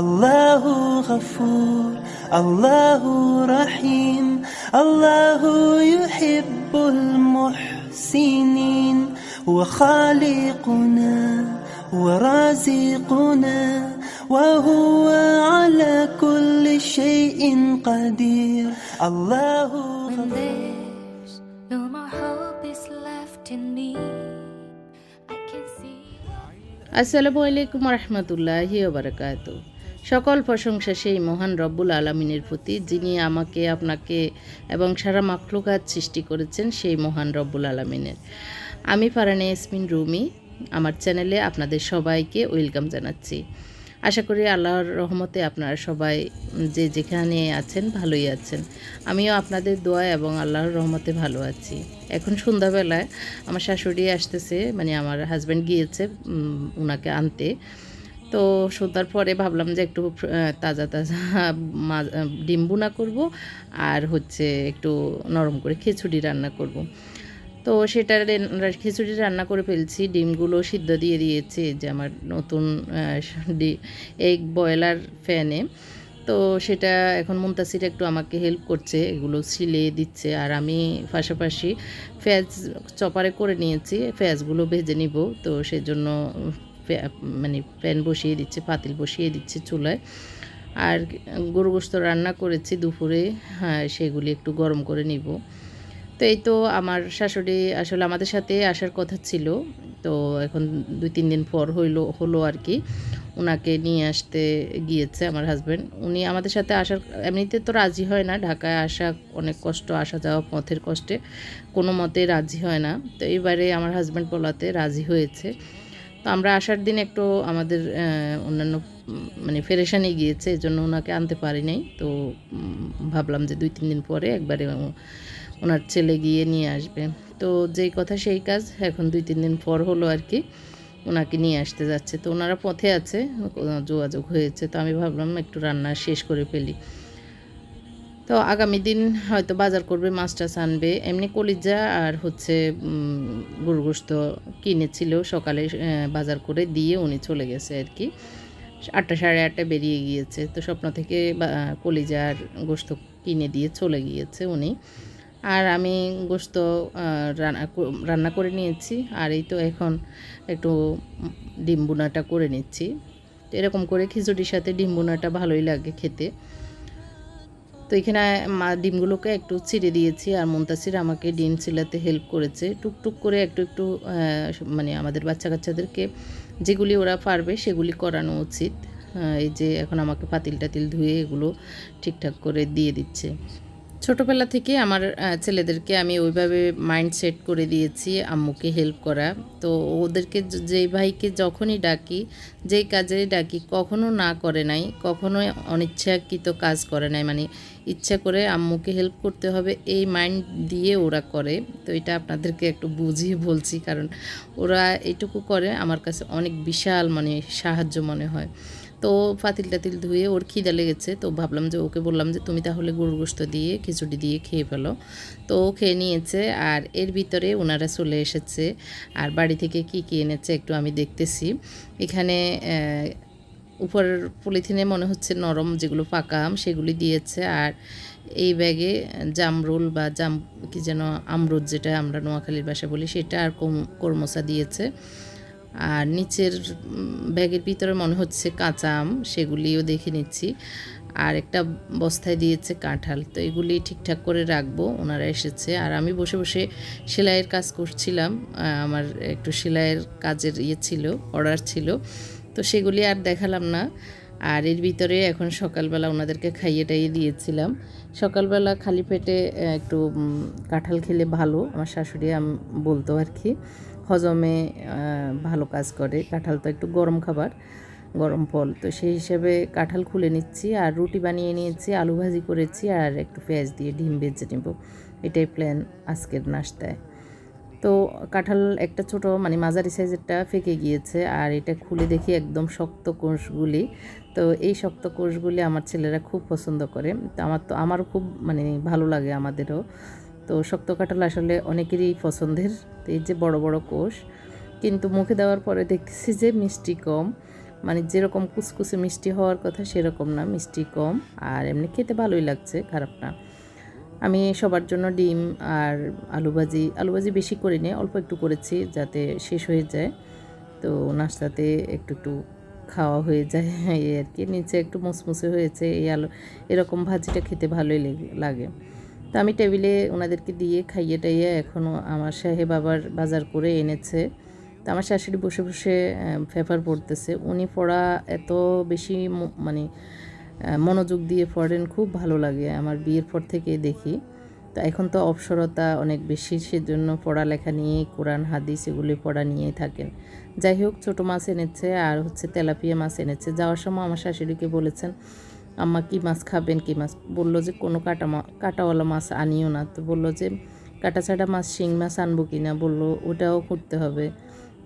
الله غفور الله رحيم الله يحب المحسنين وخالقنا ورازقنا وهو على كل شيء قدير الله When there's no more hope is left in me, I can see. আসসালামু আলাইকুম রহমতুল্লাহি বারাকাত সকল প্রশংসা সেই মহান রব্বুল আলমিনের প্রতি, যিনি আমাকে, আপনাকে এবং সারা মাখলুকাত সৃষ্টি করেছেন সেই মহান রব্বুল আলমিনের। আমি ফারানে ইয়াসমিন রুমি, আমার চ্যানেলে আপনাদের সবাইকে ওয়েলকাম জানাচ্ছি। আশা করি আল্লাহর রহমতে আপনারা সবাই যে যেখানে আছেন ভালোই আছেন। আমিও আপনাদের দোয়া এবং আল্লাহর রহমতে ভালো আছি। এখন সন্ধ্যাবেলায় আমার শাশুড়ি আসতেছে মানে আমার হাজব্যান্ড গিয়েছে ওনাকে আনতে। তো সন্ধ্যার পরে ভাবলাম যে একটু তাজা তাজা ডিম বুনা করব আর হচ্ছে একটু নরম করে খিচুড়ি রান্না করব। তো সেটা খিচুড়ি রান্না করে ফেলছি, ডিমগুলো সিদ্ধ দিয়ে দিয়েছি যে আমার নতুন এগ বয়লার ফ্যানে তো সেটা এখন মুমতাসির একটু আমাকে হেল্প করছে, এগুলো সিলে দিচ্ছে আর আমি পাশাপাশি ফ্যাজ চপারে করে নিয়েছি, পেঁয়াজগুলো ভেজে নিব। তো সেজন্য মানে প্যান বসিয়ে দিচ্ছে, পাতিল বসিয়ে দিচ্ছে চুলায়। আর গরু গোস্ত রান্না করেছি দুপুরে হ্যাঁ সেগুলি একটু গরম করে নিব। তো এই তো আমার শাশুড়ি আসলে আমাদের সাথে আসার কথা ছিল। তো এখন দুই তিন দিন পর হইল, হলো আর কি। ওনাকে নিয়ে আসতে গিয়েছে আমার হাজব্যান্ড উনি আমাদের সাথে আসার, এমনিতে তো রাজি হয় না, ঢাকায় আসা অনেক কষ্ট, আসা যাওয়া পথের কষ্টে। কোনো মতে রাজি হয় না। তো এবারে আমার হাজব্যান্ড বলাতে রাজি হয়েছে। তো আমরা আসার দিন একটু আমাদের অন্যান্য মানে ফেরেশানি গিয়েছে এই জন্য ওনাকে আনতে পারি নাই। তো ভাবলাম যে দুই তিন দিন পরে একবারে ওনার ছেলে গিয়ে নিয়ে আসবে। তো যেই কথা সেই কাজ, এখন দুই তিন দিন পর হলো আর কি, ওনাকে নিয়ে আসতে যাচ্ছে। তো ওনারা পথে আছে, যোগাযোগ হয়েছে। তো আমি ভাবলাম একটু রান্না শেষ করে ফেলি। তো আগামী দিন হয়তো বাজার করবে মাছ টাছ আনবে। এমনি কলিজা আর হচ্ছে উম, গরু গোস্ত কিনেছিল সকালে বাজার করে দিয়ে উনি চলে গেছে আর কি। আটটা সাড়ে আটটা বেরিয়ে গিয়েছে। তো স্বপ্ন থেকে কলিজা আর গোস্ত কিনে দিয়ে চলে গিয়েছে উনি। আর আমি গোস্ত রান্না রান্না করে নিয়েছি। আর এই তো এখন একটু ডিম বোনাটা করে নিচ্ছি। তো এরকম করে খিচুড়ির সাথে ডিম বোনাটা ভালোই লাগে খেতে। তো এখানে ডিমগুলোকে একটু ছিঁড়ে দিয়েছি আর মুন্তাসির আমাকে ডিম ছিলাতে হেল্প করেছে। টুকটুক করে একটু একটু মানে আমাদের বাচ্চা কাচ্চাদেরকে যেগুলি ওরা পারবে সেগুলি করানো উচিত। এই যে এখন আমাকে পাতিল টাতিল ধুয়ে এগুলো ঠিকঠাক করে দিয়ে দিচ্ছে। ছোটোবেলা থেকে আমার ছেলেদেরকে আমি ওইভাবে মাইন্ড সেট করে দিয়েছি, আম্মুকে হেল্প করা। তো ওদেরকে যেই ভাইকে যখনই ডাকি, যেই কাজে ডাকি, কখনো না করে নাই কখনো অনিচ্ছাকৃত কাজ করে নাই। মানে ইচ্ছা করে আম্মুকে হেল্প করতে হবে, এই মাইন্ড দিয়ে ওরা করে। তো এটা আপনাদেরকে একটু বুঝিয়ে বলছি, কারণ ওরা এটুকু করে, আমার কাছে অনেক বিশাল মানে সাহায্য মনে হয়। তো পাতিল টাতিল ধুয়ে ওর খিদা লেগেছে, তো ভাবলাম যে ওকে বললাম যে তুমি তাহলে গরুর গোস্ত দিয়ে, খিচুড়ি দিয়ে খেয়ে ফেলো। তো ও খেয়ে নিয়েছে আর এর ভিতরে ওনারা চলে এসেছে আর বাড়ি থেকে কি কী এনেছে একটু আমি দেখতেছি। এখানে উপর পলিথিনে মনে হচ্ছে নরম যেগুলো পাকা আম সেগুলি দিয়েছে আর এই ব্যাগে জামরুল বা জাম, কি যেন আমরুদ যেটা আমরা নোয়াখালীর বাসা বলি সেটা আর কর্মসা দিয়েছে। আর নিচের ব্যাগের ভিতরে মনে হচ্ছে কাঁচা আম, সেগুলিও দেখে নিচ্ছি। আর একটা বস্তায় দিয়েছে কাঁঠাল, তো এগুলি ঠিকঠাক করে রাখব, ওনারা এসেছে। আর আমি বসে বসে সেলাইয়ের কাজ করছিলাম আমার একটু সেলাইয়ের কাজের ইয়ে ছিল, অর্ডার ছিল, তো সেগুলি আর দেখালাম না। আর এর ভিতরে এখন সকালবেলা ওনাদেরকে খাইয়ে টাইয়ে দিয়েছিলাম। সকালবেলা খালি পেটে একটু কাঁঠাল খেলে ভালো, আমার শাশুড়ি বলতো আর কি। হজমে ভালো কাজ করে। কাঁঠাল তো একটু গরম খাবার, গরম ফল। তো সেই হিসেবে কাঁঠাল খুলে নিচ্ছি আর রুটি বানিয়ে নিয়েছি, আলু ভাজি করেছি আর একটু পেঁয়াজ দিয়ে ডিম ভেজে নেব। এটাই প্ল্যান আজকের নাস্তায়। তো কাঁঠাল একটা ছোট মানে মাঝারি সাইজেরটা ফেকে গিয়েছে আর এটা খুলে দেখি একদম শক্ত কোষগুলি। তো এই শক্ত কোষগুলি আমার ছেলেরা খুব পছন্দ করে। তো আমার তো, আমারও খুব মানে ভালো লাগে আমাদেরও। তো শক্ত কাঁঠাল আসলে অনেকেরই পছন্দের। তো এই যে বড় বড় কোষ। কিন্তু মুখে দেওয়ার পরে দেখতেছি যে মিষ্টি কম। মানে যেরকম কুচকুচে মিষ্টি হওয়ার কথা সেরকম না, মিষ্টি কম। আর এমনি খেতে ভালোই লাগছে, খারাপ না। আমি সবার জন্য ডিম আর আলু ভাজি আলু ভাজি বেশি করিনি, অল্প একটু করেছি যাতে শেষ হয়ে যায়। তো নাস্তাতে একটু একটু খাওয়া হয়ে যায় এই আর কি। নিচে একটু মুসমুসে হয়েছে এই আলু, এরকম ভাজিটা খেতে ভালোই লেগে- তো আমি টেবিলে ওনাদেরকে দিয়ে খাইয়ে টাইয়ে এখনও আমার সাহেব আবার বাজার করে এনেছে। তো আমার শাশুড়ি বসে বসে পেপার পড়তেছে। উনি পড়া এত বেশি মানে মনোযোগ দিয়ে পড়েন, খুব ভালো লাগে। আমার বিয়ের পর থেকে দেখি। তো এখন তো অবসরতা অনেক বেশি, সেজন্য পড়ালেখা নিয়ে, কোরআন, হাদিস এগুলি পড়া নিয়েই থাকেন। যাই হোক, ছোটো মাছ এনেছে, আর হচ্ছে তেলাপিয়া মাছ এনেছে। যাওয়ার সময় আমার শাশুড়িকে বলেছেন, আম্মা কী মাছ খাবেন, কী মাছ? বলল যে, কোনো কাটা মা, কাটাওয়ালা মাছ আনিও না। তো বলল যে, কাটা ছাড়া মাছ, শিং মাছ আনব কি না? বলল, ওটাও করতে হবে।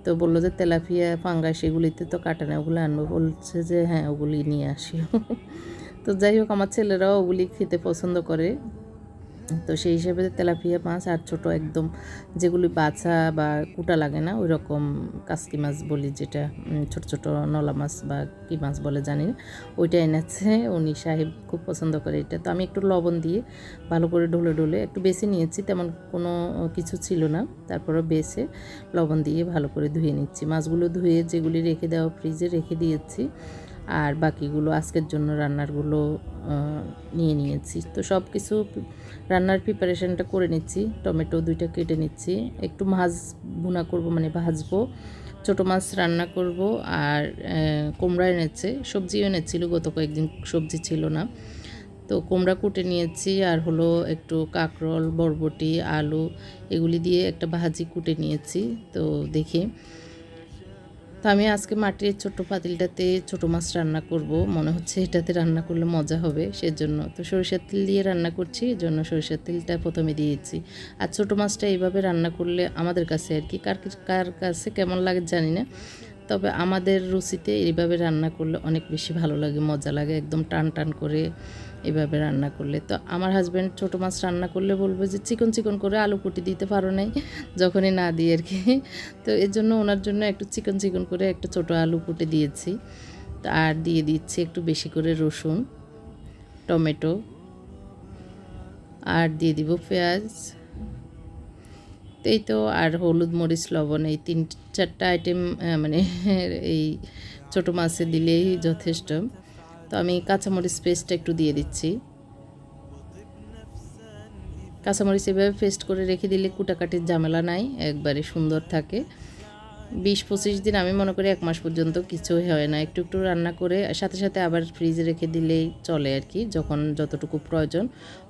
তো বলল যে তেলাপিয়া পাঙ্গাস এগুলিতে তো কাটে না ওগুলো আনব। বলছে যে হ্যাঁ ওগুলি নিয়ে আসিও। তো যাই হোক, আমার ছেলেরাও ওগুলি খেতে পছন্দ করে। তো সেই হিসেবে তেলাপিয়া মাছ আর ছোট একদম যেগুলি বাছা বা কুটা লাগে না ওই রকম কাসকি মাছ বলি যেটা ছোট ছোট নলা মাছ বা কী মাছ বলে জানি না, ওইটা এনেছে। উনি সাহেব খুব পছন্দ করে এটা। তো আমি একটু লবণ দিয়ে ভালো করে ঢলে ঢলে একটু বেছে নিয়েছি, তেমন কোনো কিছু ছিল না। তারপরে বেছে লবণ দিয়ে ভালো করে ধুয়ে নিচ্ছি। মাছগুলো ধুয়ে যেগুলি রেখে দেওয়া ফ্রিজে রেখে দিয়েছি। আর বাকিগুলো আজকের জন্য রান্নারগুলো নিয়ে নিয়েছি। তো সব কিছু রান্নার প্রিপারেশনটা করে নিচ্ছি। টমেটো দুইটা কেটে নিচ্ছি। একটু মাছ ভুনা করব মানে ভাজবো। ছোটো মাছ রান্না করব আর কুমড়া এনেছে। সবজিও এনেছিল, গত কয়েকদিন সবজি ছিল না। তো কুমড়া কুটে নিয়েছি আর হলো একটু কাঁকরোল, বরবটি, আলু, এগুলি দিয়ে একটা ভাজি কুটে নিয়েছি। তো দেখি তো আমি আজকে মাটির ছোট্ট পাতিলটাতে ছোটো মাছ রান্না করব। মনে হচ্ছে এটাতে রান্না করলে মজা হবে, সেজন্য। তো সরিষার তেল দিয়ে রান্না করছি এই জন্য সরিষার তেলটা প্রথমে দিয়েছি। আর ছোটো মাছটা এইভাবে রান্না করলে আমাদের কাছে আর কি, কার কার কাছে কেমন লাগে জানি না। তবে আমাদের রুচিতে এইভাবে রান্না করলে অনেক বেশি ভালো লাগে, মজা লাগে, একদম টান টান করে এভাবে রান্না করলে। তো আমার হাজব্যান্ড ছোটো মাছ রান্না করলে বলবে যে, চিকন চিকন করে আলু কুটি দিতে পারো নাই। যখনই না দিই আর কি। তো এর জন্য ওনার জন্য একটু চিকন চিকন করে একটা ছোটো আলু কুটে দিয়েছি। আর দিয়ে দিচ্ছি একটু বেশি করে রসুন, টমেটো, আর দিয়ে দিব পেঁয়াজ। এই তো আর হলুদ, মরিচ, লবণ এই তিন, চারটা আইটেম মানে এই ছোটো মাছে দিলেই যথেষ্ট। তো আমি কাঁচামরিচ পেস্টটা একটু দিয়ে দিচ্ছি। কাঁচামরিচ এভাবে পেস্ট করে রেখে দিলে কুটাকাটির ঝামেলা নাই, একবারে সুন্দর থাকে। বিশ পঁচিশ দিন আমি মনে করি এক মাস পর্যন্ত কিছুই হয় না, একটু একটু রান্না করে সাথে সাথে আবার ফ্রিজে রেখে দিলেই চলে আর কি, যখন যতটুকু প্রয়োজন।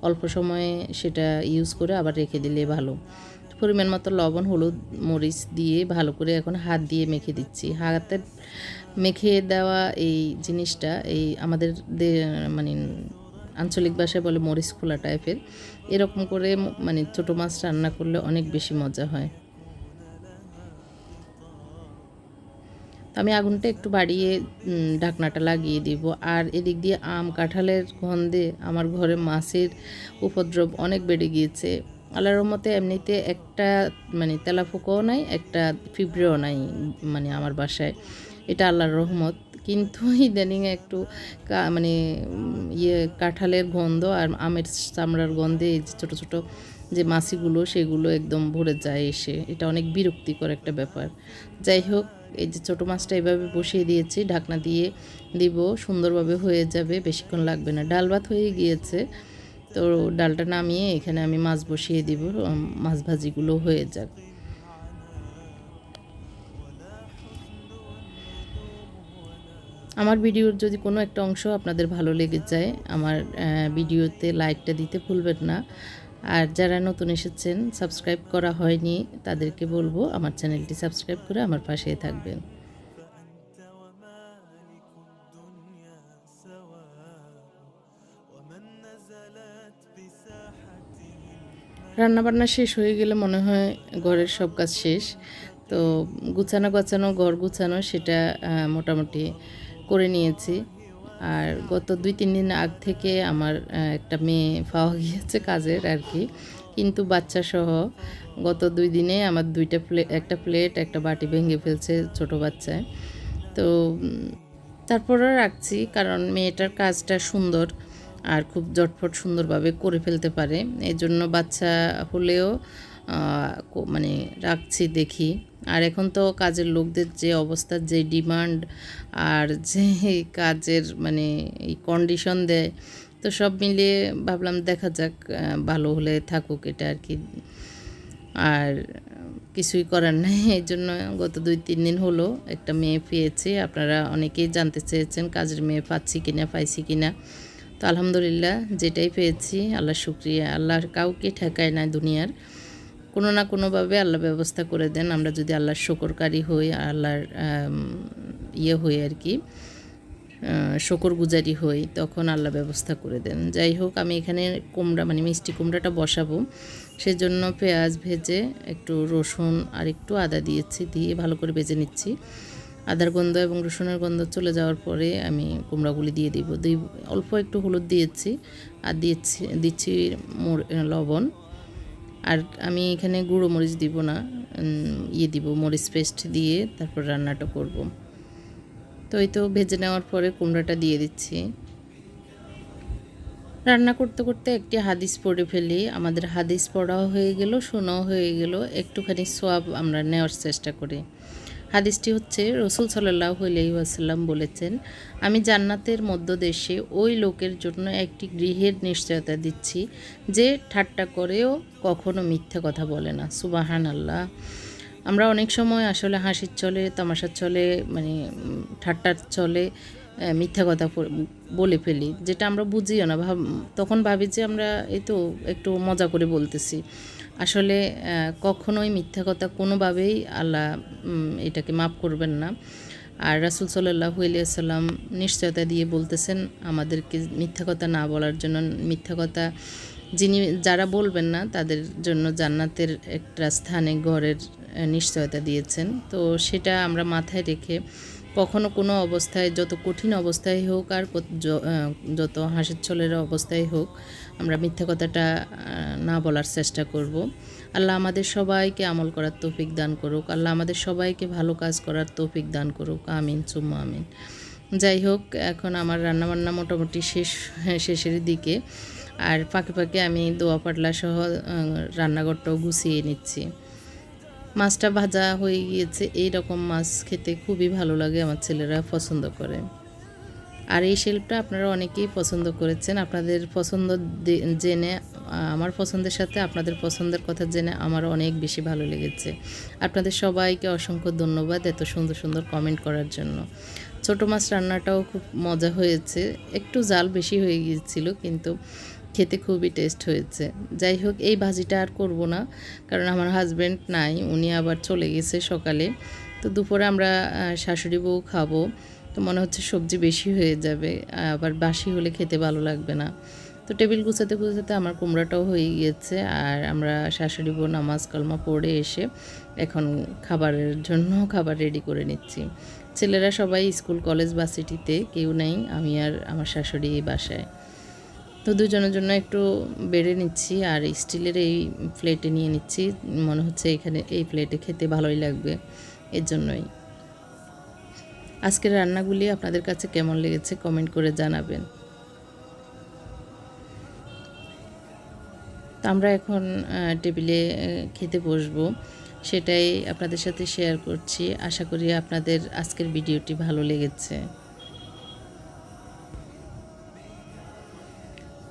অল্প সময়ে সেটা ইউজ করে আবার রেখে দিলে ভালো। পরিমাণ মতো লবণ, হলুদ, মরিচ দিয়ে ভালো করে এখন হাত দিয়ে মেখে দিচ্ছি। হাতে মেখে দেওয়া এই জিনিসটা, এই আমাদের মানে আঞ্চলিক ভাষায় বলে মরিচ খোলা টাইপের, এরকম করে মানে ছোটো মাছ রান্না করলে অনেক বেশি মজা হয়। তো আমি আগুনটা একটু বাড়িয়ে ঢাকনাটা লাগিয়ে দিব। আর এদিক দিয়ে আম কাঁঠালের গন্ধে আমার ঘরে মাছের উপদ্রব অনেক বেড়ে গিয়েছে। আল্লাহর রহমতে এমনিতে একটা মানে তেলাফুকও নাই, একটা ফিব্রেও নাই মানে আমার বাসায়। এটা আল্লাহর রহমত। কিন্তু ইদানিং একটু মানে ইয়ে কাঁঠালের গন্ধ আর আমের চামড়ার গন্ধে এই যে ছোটো ছোটো যে মাছিগুলো, সেগুলো একদম ভরে যায় এসে। এটা অনেক বিরক্তিকর একটা ব্যাপার। যাই হোক, এই যে ছোটো মাছটা এভাবে বসিয়ে দিয়েছি, ঢাকনা দিয়ে দিব, সুন্দরভাবে হয়ে যাবে, বেশিক্ষণ লাগবে না। ডাল ভাত হয়ে গিয়েছে। তো ডালটা নামিয়ে এখানে আমি মাছ বসিয়ে দিব মাছ ভাজিগুলো হয়ে যাক। আমার ভিডিওর যদি কোনো একটা অংশ আপনাদের ভালো লেগে যায়, আমার ভিডিওতে লাইকটা দিতে ভুলবেন না। আর যারা নতুন এসেছেন সাবস্ক্রাইব করা হয়নি, তাদেরকে বলব আমার চ্যানেলটি সাবস্ক্রাইব করে আমার পাশেই থাকবেন। রান্নাবান্না শেষ হয়ে গেলে মনে হয় ঘরের সব কাজ শেষ। তো গুছানো গাছানো ঘর গুছানো, সেটা মোটামুটি করে নিয়েছি। আর গত দুই তিন দিন আগ থেকে আমার একটা মেয়ে পাওয়া গিয়েছে কাজের আর কি। কিন্তু বাচ্চা সহ গত দুই দিনে আমার দুইটা প্লেট একটা প্লেট একটা বাটি ভেঙে ফেলছে ছোট বাচ্চায়। তো উম, তারপরে রাখছি কারণ মেয়েটার কাজটা সুন্দর আর খুব জটফট সুন্দরভাবে করে ফেলতে পারে। এই জন্য বাচ্চা হলেও মানে রাখছি দেখি। আর এখন তো কাজের লোকদের যে অবস্থা, যে ডিমান্ড আর যে কাজের মানে এই কন্ডিশন দেয়, তো সব মিলিয়ে ভাবলাম দেখা যাক ভালো হলে থাকুক এটা আর কি। আর কিছুই করার নেই, এই জন্য গত দুই তিন দিন হলো একটা মেয়ে পেয়েছি। আপনারা অনেকেই জানতে চেয়েছেন কাজের মেয়ে পাচ্ছি কিনা, পাইছি কিনা। তো আলহামদুলিল্লাহ যেটাই পেয়েছি আল্লাহ শুক্রিয়া। আল্লাহর কাউকে ঠেকায় না দুনিয়ার। কোনো না কোনোভাবে আল্লাহ ব্যবস্থা করে দেন, আমরা যদি আল্লাহর শকরকারী হই, আল্লাহর ইয়ে হই আর কি শকর গুজারি হই, তখন আল্লাহ ব্যবস্থা করে দেন। যাই হোক, আমি এখানে কুমড়া মানে মিষ্টি কুমড়াটা বসাবো। সেজন্য পেঁয়াজ ভেজে একটু রসুন আর একটু আদা দিয়েছি, দিয়ে ভালো করে ভেজে নিচ্ছি। আদার গন্ধ এবং রসুনের গন্ধ চলে যাওয়ার পরে আমি কুমড়াগুলি দিয়ে দিব। দুই, অল্প একটু হলুদ দিয়েছি, আর দিয়েছি, দিচ্ছি লবণ। আর আমি এখানে গুঁড়ো মরিচ দিব না ইয়ে দিব, মরিচ পেস্ট দিয়ে তারপর রান্নাটা করব। তো এই তো ভেজে নেওয়ার পরে কুমড়াটা দিয়ে দিচ্ছি। রান্না করতে করতে একটি হাদিস পড়ে ফেলি। আমাদের হাদিস পড়াও হয়ে গেল, শোনাও হয়ে গেল। একটুখানি সোয়াব আমরা নেওয়ার চেষ্টা করি। হাদিসটি হচ্ছে রসুল সাল্লাহ আসাল্লাম বলেছেন, আমি জান্নাতের মধ্যদেশে ওই লোকের জন্য একটি গৃহের নিশ্চয়তা দিচ্ছি যে ঠাট্টা করেও কখনো মিথ্যা কথা বলে না। সুবাহান আল্লাহ আমরা অনেক সময় আসলে হাসির চলে, তামাশার চলে মানে ঠাট্টার চলে মিথ্যা কথা বলে ফেলি, যেটা আমরা বুঝিও না। ভাব, তখন ভাবি যে আমরা এই তো একটু মজা করে বলতেছি। আসলে কখনোই মিথ্যা কথা কোনোভাবেই আল্লাহ এটাকে মাফ করবেন না। আর রাসুল সাল্লাহ সাল্লাম নিশ্চয়তা দিয়ে বলতেছেন, আমাদেরকে মিথ্যা কথা না বলার জন্য, মিথ্যা কথা যিনি, যারা বলবেন না, তাদের জন্য জান্নাতের একটা স্থানে, ঘরের নিশ্চয়তা দিয়েছেন। তো সেটা আমরা মাথায় রেখে কখনো কোনো অবস্থায় যত কঠিন অবস্থায় হোক আর যত হাসির ছলের অবস্থায় হোক আমরা মিথ্যা কথাটা না বলার চেষ্টা করব। আল্লাহ আমাদের সবাইকে আমল করার তৌফিক দান করুক। আল্লাহ আমাদের সবাইকে ভালো কাজ করার তৌফিক দান করুক। আমিন চুম্মা আমিন। যাই হোক এখন আমার রান্নাবান্না মোটামুটি শেষ হ্যাঁ, শেষের দিকে। আর ফাঁকে ফাঁকে আমি দোয়া পাটলা সহ রান্নাঘরটাও গুছিয়ে নিচ্ছি। মাছটা ভাজা হয়ে গিয়েছে এই রকম মাছ খেতে খুবই ভালো লাগে আমার ছেলেরা পছন্দ করে। আর এই শেল্পটা আপনারা অনেকেই পছন্দ করেছেন। আপনাদের পছন্দ জেনে, আমার পছন্দের সাথে আপনাদের পছন্দের কথা জেনে আমার অনেক বেশি ভালো লেগেছে। আপনাদের সবাইকে অসংখ্য ধন্যবাদ এত সুন্দর সুন্দর কমেন্ট করার জন্য। ছোটো মাছ রান্নাটাও খুব মজা হয়েছে। একটু জাল বেশি হয়ে গিয়েছিল, কিন্তু খেতে খুবই টেস্ট হয়েছে। যাই হোক এই ভাজিটা আর করব না, কারণ আমার হাজব্যান্ড নাই, উনি আবার চলে গেছে সকালে। তো দুপুরে আমরা শাশুড়ি বউ খাব, তো মনে হচ্ছে সবজি বেশি হয়ে যাবে, আবার বাসি হলে খেতে ভালো লাগবে না। তো টেবিল গুছাতে গুছাতে আমার কুমড়াটাও হয়ে গিয়েছে, আর আমরা শাশুড়ি বউ নামাজ কলমা পড়ে এসে এখন খাবারের জন্য খাবার রেডি করে নিচ্ছি। ছেলেরা সবাই স্কুল, কলেজ বাসিটিতে কেউ নেই, আমি আর আমার শাশুড়ি এই বাসায়। তো দুজনের জন্য একটু বেড়ে নিচ্ছি আর স্টিলের এই প্লেটে নিয়ে নিচ্ছি। মনে হচ্ছে এখানে এই প্লেটে খেতে ভালোই লাগবে এর জন্যই। আজকের রান্নাগুলি আপনাদের কাছে কেমন লেগেছে কমেন্ট করে জানাবেন। তো আমরা এখন টেবিলে খেতে বসবো। সেটাই আপনাদের সাথে শেয়ার করছি। আশা করি আপনাদের আজকের ভিডিওটি ভালো লেগেছে।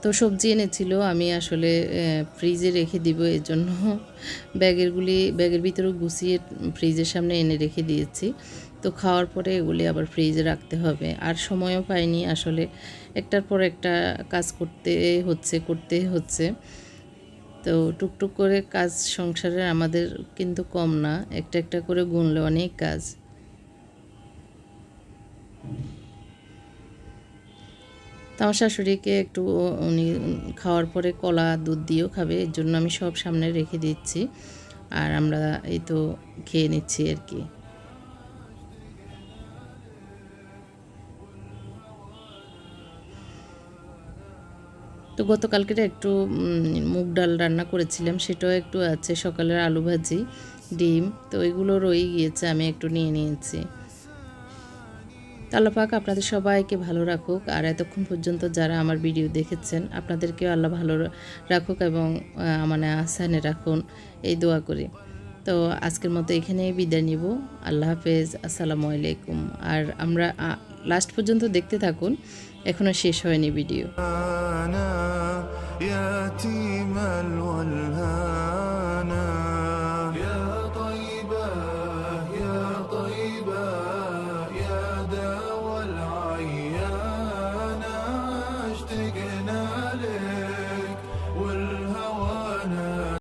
তো সবজি এনেছিল, আমি আসলে ফ্রিজে রেখে দিব এর জন্য ব্যাগেরগুলি, ব্যাগের ভিতরে গুছিয়ে ফ্রিজের সামনে এনে রেখে দিয়েছি। তো খাওয়ার পরে এগুলি আবার ফ্রিজে রাখতে হবে। আর সময়ও পাইনি আসলে, একটার পর একটা কাজ করতে হচ্ছে করতে হচ্ছে। তো টুকটুক করে কাজ সংসারের আমাদের কিন্তু কম না, একটা একটা করে গুনলে অনেক কাজ। আমার শাশুড়িকে একটু উনি খাওয়ার পরে কলা, দুধ দিয়েও খাবে, এর জন্য আমি সব সামনে রেখে দিচ্ছি। আর আমরা এই তো খেয়ে নিচ্ছি আর কি। তো গতকালকের একটু মুগ ডাল রান্না করেছিলাম, সেটাও একটু আছে, সকালের আলু ভাজি, ডিম, তো ওইগুলো রয়ে গিয়েছে, আমি একটু নিয়ে নিয়েছি। আল্লাপাক আপনাদের সবাইকে ভালো রাখুক। আর এতক্ষণ পর্যন্ত যারা আমার ভিডিও দেখেছেন, আপনাদেরকেও আল্লাহ ভালো রাখুক এবং মানে আসানে রাখুন। এই দোয়া করি। তো আজকের মতো এখানে বিদায় নিব। আল্লাহ হাফেজ। আসসালামু আলাইকুম। আর আমরা লাস্ট পর্যন্ত দেখতে থাকুন। এখনও শেষ হয়নি ভিডিও।